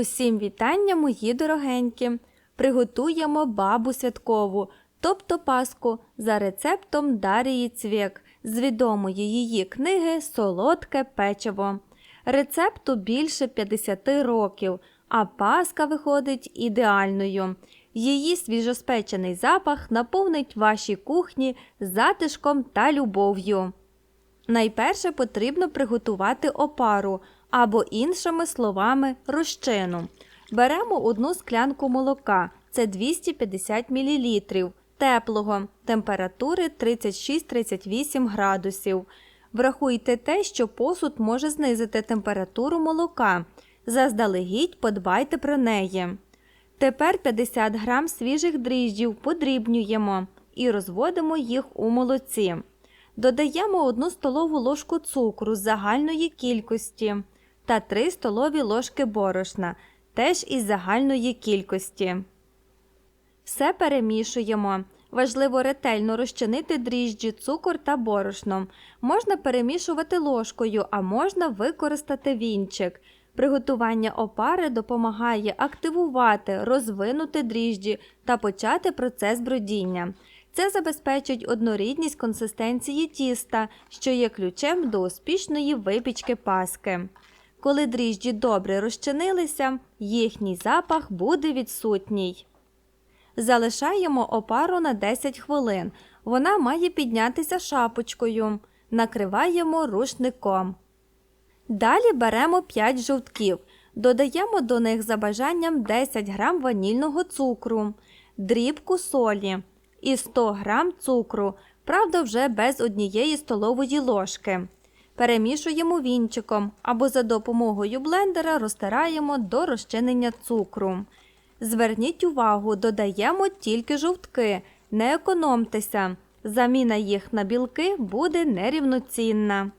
Усім вітання, мої дорогенькі! Приготуємо бабу святкову, тобто паску, за рецептом Дарії Цвєк з відомої її книги Солодке печиво. Рецепту більше 50 років, а паска виходить ідеальною. Її свіжоспечений запах наповнить ваші кухні затишком та любов'ю. Найперше потрібно приготувати опару або, іншими словами, розчину. Беремо одну склянку молока, це 250 мл, теплого, температури 36-38 градусів. Врахуйте те, що посуд може знизити температуру молока. Заздалегідь подбайте про неї. Тепер 50 грам свіжих дріжджів подрібнюємо і розводимо їх у молоці. Додаємо 1 столову ложку цукру з загальної кількості та 3 столові ложки борошна, теж із загальної кількості. Все перемішуємо. Важливо ретельно розчинити дріжджі, цукор та борошно. Можна перемішувати ложкою, а можна використати вінчик. Приготування опари допомагає активувати, розвинути дріжджі та почати процес бродіння. Це забезпечить однорідність консистенції тіста, що є ключем до успішної випічки паски. Коли дріжджі добре розчинилися, їхній запах буде відсутній. Залишаємо опару на 10 хвилин. Вона має піднятися шапочкою. Накриваємо рушником. Далі беремо 5 жовтків. Додаємо до них за бажанням 10 г ванільного цукру, дрібку солі і 100 г цукру, правда, вже без однієї столової ложки. Перемішуємо вінчиком або за допомогою блендера розтираємо до розчинення цукру. Зверніть увагу, додаємо тільки жовтки, не економтеся. Заміна їх на білки буде нерівноцінна.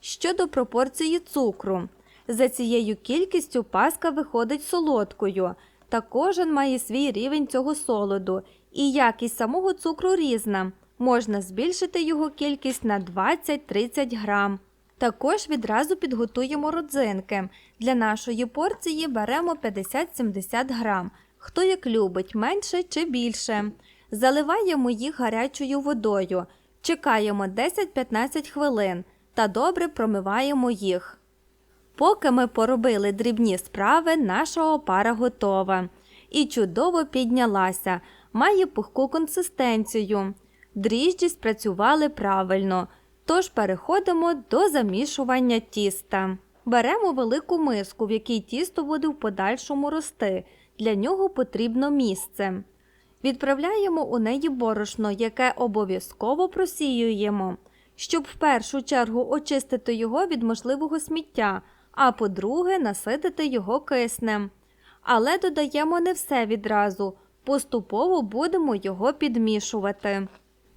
Щодо пропорції цукру. За цією кількістю паска виходить солодкою, та кожен має свій рівень цього солоду, і якість самого цукру різна. Можна збільшити його кількість на 20-30 грам. Також відразу підготуємо родзинки. Для нашої порції беремо 50-70 грам. Хто як любить, менше чи більше. Заливаємо їх гарячою водою. Чекаємо 10-15 хвилин та добре промиваємо їх. Поки ми поробили дрібні справи, наша опара готова. І чудово піднялася, має пухку консистенцію. Дріжджі спрацювали правильно. Тож переходимо до замішування тіста. Беремо велику миску, в якій тісто буде в подальшому рости. Для нього потрібно місце. Відправляємо у неї борошно, яке обов'язково просіюємо, щоб в першу чергу очистити його від можливого сміття, а по-друге, наситити його киснем. Але додаємо не все відразу, поступово будемо його підмішувати.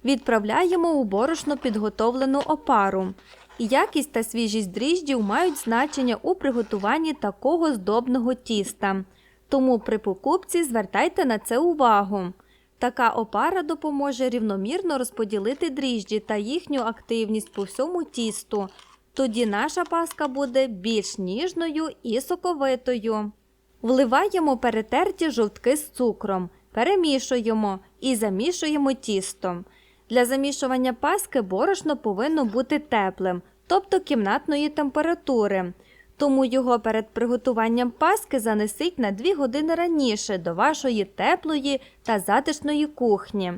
Відправляємо у борошно підготовлену опару. Якість та свіжість дріжджів мають значення у приготуванні такого здобного тіста. Тому при покупці звертайте на це увагу. Така опара допоможе рівномірно розподілити дріжджі та їхню активність по всьому тісту. Тоді наша паска буде більш ніжною і соковитою. Вливаємо перетерті жовтки з цукром, перемішуємо і замішуємо тістом. Для замішування паски борошно повинно бути теплим, тобто кімнатної температури. Тому його перед приготуванням паски занесіть на 2 години раніше до вашої теплої та затишної кухні.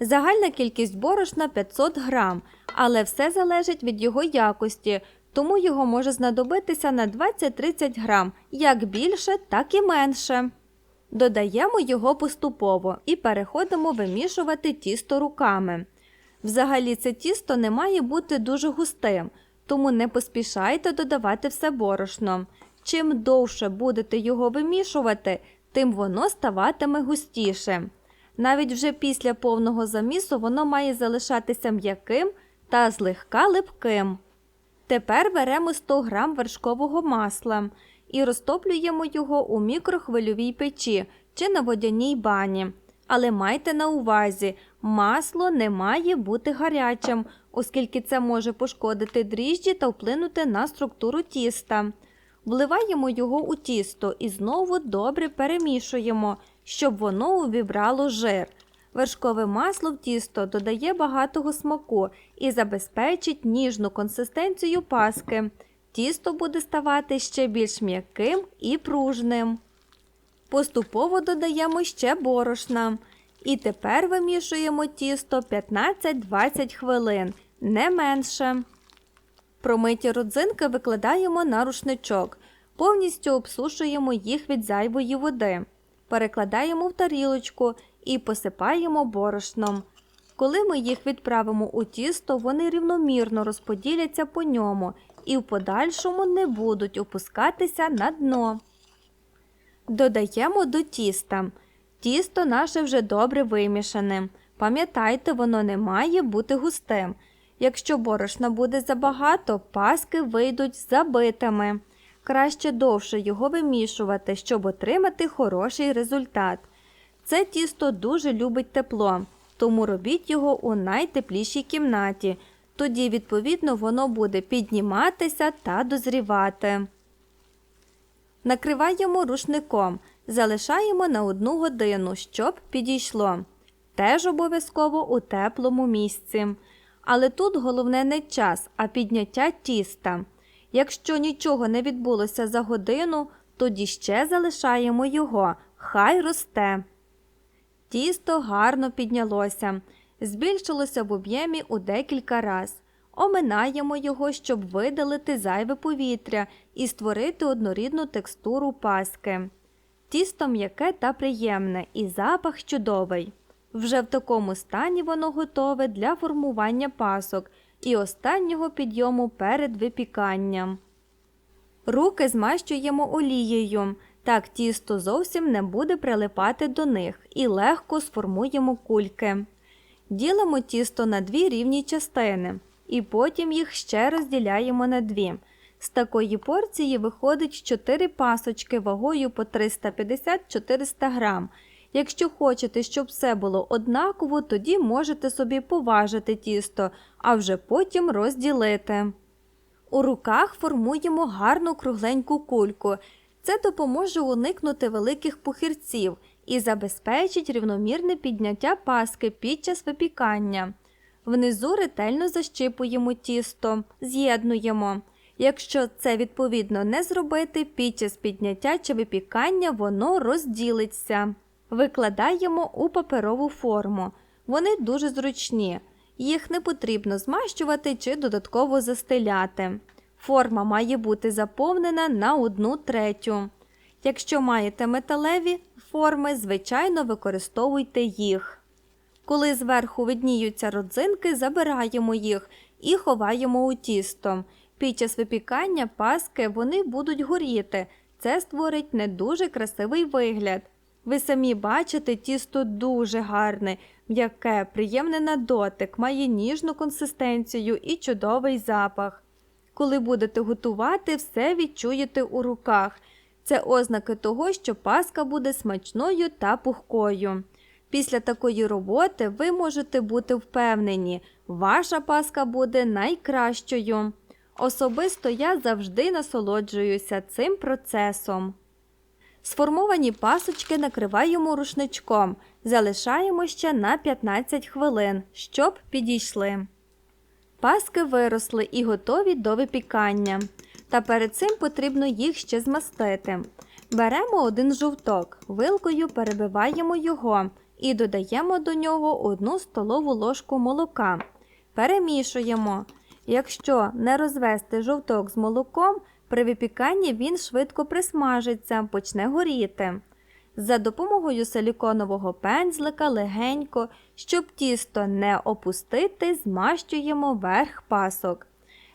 Загальна кількість борошна 500 грам, але все залежить від його якості, тому його може знадобитися на 20-30 грам, як більше, так і менше. Додаємо його поступово і переходимо вимішувати тісто руками. Взагалі, це тісто не має бути дуже густим, тому не поспішайте додавати все борошно. Чим довше будете його вимішувати, тим воно ставатиме густіше. Навіть вже після повного замісу воно має залишатися м'яким та злегка липким. Тепер беремо 100 г вершкового масла і розтоплюємо його у мікрохвильовій печі чи на водяній бані. Але майте на увазі, масло не має бути гарячим, оскільки це може пошкодити дріжджі та вплинути на структуру тіста. Вливаємо його у тісто і знову добре перемішуємо, щоб воно увібрало жир. Вершкове масло в тісто додає багатого смаку і забезпечить ніжну консистенцію паски. Тісто буде ставати ще більш м'яким і пружним. Поступово додаємо ще борошна. І тепер вимішуємо тісто 15-20 хвилин, не менше. Промиті родзинки викладаємо на рушничок, повністю обсушуємо їх від зайвої води, перекладаємо в тарілочку і посипаємо борошном. Коли ми їх відправимо у тісто, вони рівномірно розподіляться по ньому і в подальшому не будуть опускатися на дно. Додаємо до тіста. Тісто наше вже добре вимішане. Пам'ятайте, воно не має бути густим. Якщо борошна буде забагато, паски вийдуть забитими. Краще довше його вимішувати, щоб отримати хороший результат. Це тісто дуже любить тепло, тому робіть його у найтеплішій кімнаті. Тоді, відповідно, воно буде підніматися та дозрівати. Накриваємо рушником, залишаємо на одну годину, щоб підійшло. Теж обов'язково у теплому місці. Але тут головне не час, а підняття тіста. Якщо нічого не відбулося за годину, тоді ще залишаємо його, хай росте. Тісто гарно піднялося, збільшилося в об'ємі у декілька раз. Оминаємо його, щоб видалити зайве повітря і створити однорідну текстуру паски. Тісто м'яке та приємне, і запах чудовий. Вже в такому стані воно готове для формування пасок і останнього підйому перед випіканням. Руки змащуємо олією. Так тісто зовсім не буде прилипати до них і легко сформуємо кульки. Ділимо тісто на дві рівні частини і потім їх ще розділяємо на дві. З такої порції виходить 4 пасочки вагою по 350-400 грам. Якщо хочете, щоб все було однаково, тоді можете собі поважити тісто, а вже потім розділити. У руках формуємо гарну кругленьку кульку. Це допоможе уникнути великих пухирців і забезпечить рівномірне підняття паски під час випікання. Внизу ретельно защипуємо тісто, з'єднуємо. Якщо це відповідно не зробити, під час підняття чи випікання воно розділиться. Викладаємо у паперову форму. Вони дуже зручні. Їх не потрібно змащувати чи додатково застеляти. Форма має бути заповнена на одну третю. Якщо маєте металеві форми, звичайно використовуйте їх. Коли зверху видніються родзинки, забираємо їх і ховаємо у тісто. Під час випікання паски вони будуть горіти. Це створить не дуже красивий вигляд. Ви самі бачите, тісто дуже гарне, м'яке, приємне на дотик, має ніжну консистенцію і чудовий запах. Коли будете готувати, все відчуєте у руках. Це ознаки того, що паска буде смачною та пухкою. Після такої роботи ви можете бути впевнені, ваша паска буде найкращою. Особисто я завжди насолоджуюся цим процесом. Сформовані пасочки накриваємо рушничком, залишаємо ще на 15 хвилин, щоб підійшли. Паски виросли і готові до випікання. Та перед цим потрібно їх ще змастити. Беремо один жовток, вилкою перебиваємо його і додаємо до нього одну столову ложку молока. Перемішуємо. Якщо не розвести жовток з молоком, при випіканні він швидко присмажиться, почне горіти. За допомогою силіконового пензлика легенько, щоб тісто не опустити, змащуємо верх пасок.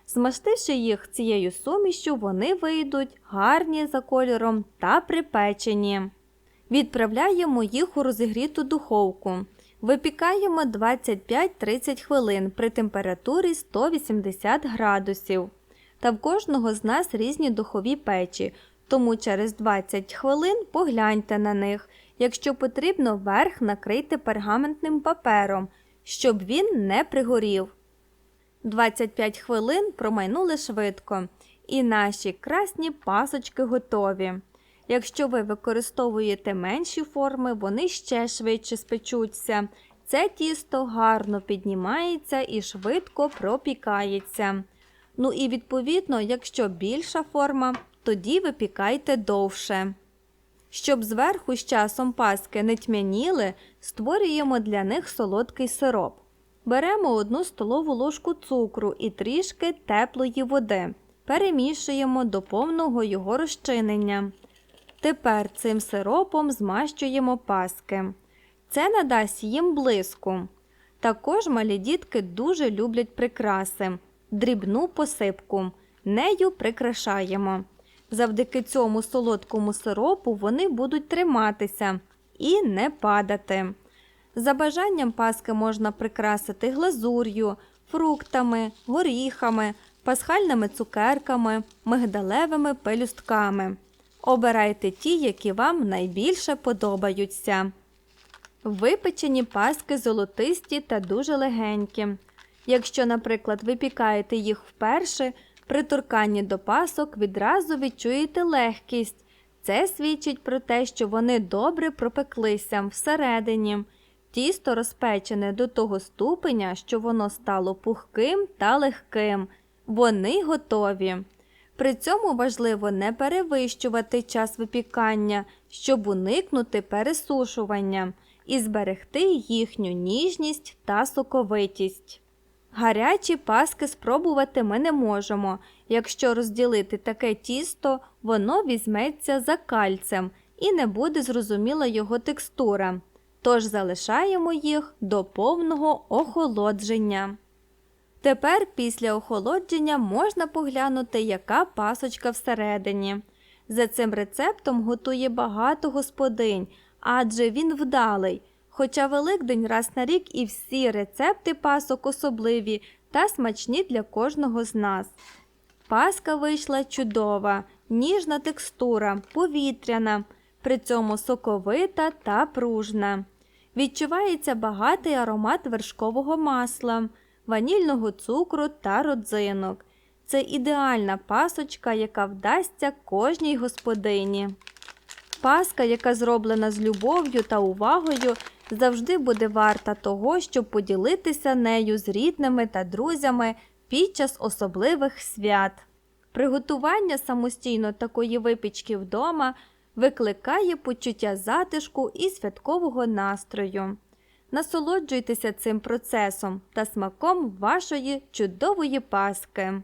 Змастивши їх цією сумішю, вони вийдуть гарні за кольором та припечені. Відправляємо їх у розігріту духовку. Випікаємо 25-30 хвилин при температурі 180 градусів. Та в кожного з нас різні духові печі, тому через 20 хвилин погляньте на них. Якщо потрібно, верх накрийте пергаментним папером, щоб він не пригорів. 25 хвилин промайнули швидко. І наші красні пасочки готові. Якщо ви використовуєте менші форми, вони ще швидше спечуться. Це тісто гарно піднімається і швидко пропікається. Ну і відповідно, якщо більша форма, тоді випікайте довше. Щоб зверху з часом паски не тьмяніли, створюємо для них солодкий сироп. Беремо одну столову ложку цукру і трішки теплої води. Перемішуємо до повного його розчинення. Тепер цим сиропом змащуємо паски. Це надасть їм блиску. Також малі дітки дуже люблять прикраси, дрібну посипку. Нею прикрашаємо. Завдяки цьому солодкому сиропу вони будуть триматися і не падати. За бажанням паски можна прикрасити глазур'ю, фруктами, горіхами, пасхальними цукерками, мигдалевими пелюстками. Обирайте ті, які вам найбільше подобаються. Випечені паски золотисті та дуже легенькі. Якщо, наприклад, випікаєте їх вперше, при торканні до пасок відразу відчуєте легкість. Це свідчить про те, що вони добре пропеклися всередині. Тісто розпечене до того ступеня, що воно стало пухким та легким. Вони готові. При цьому важливо не перевищувати час випікання, щоб уникнути пересушування і зберегти їхню ніжність та соковитість. Гарячі паски спробувати ми не можемо. Якщо розділити таке тісто, воно візьметься за кальцем і не буде зрозуміла його текстура. Тож залишаємо їх до повного охолодження. Тепер після охолодження можна поглянути, яка пасочка всередині. За цим рецептом готує багато господинь, адже він вдалий. Хоча Великдень раз на рік і всі рецепти пасок особливі та смачні для кожного з нас. Паска вийшла чудова, ніжна текстура, повітряна, при цьому соковита та пружна. Відчувається багатий аромат вершкового масла, ванільного цукру та родзинок. Це ідеальна пасочка, яка вдасться кожній господині. Паска, яка зроблена з любов'ю та увагою, завжди буде варта того, щоб поділитися нею з рідними та друзями під час особливих свят. Приготування самостійно такої випічки вдома викликає почуття затишку і святкового настрою. Насолоджуйтеся цим процесом та смаком вашої чудової паски.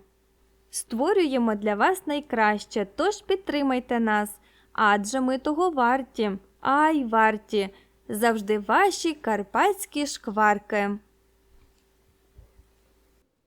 Створюємо для вас найкраще, тож підтримайте нас, адже ми того варті, ай варті, завжди ваші карпатські шкварки.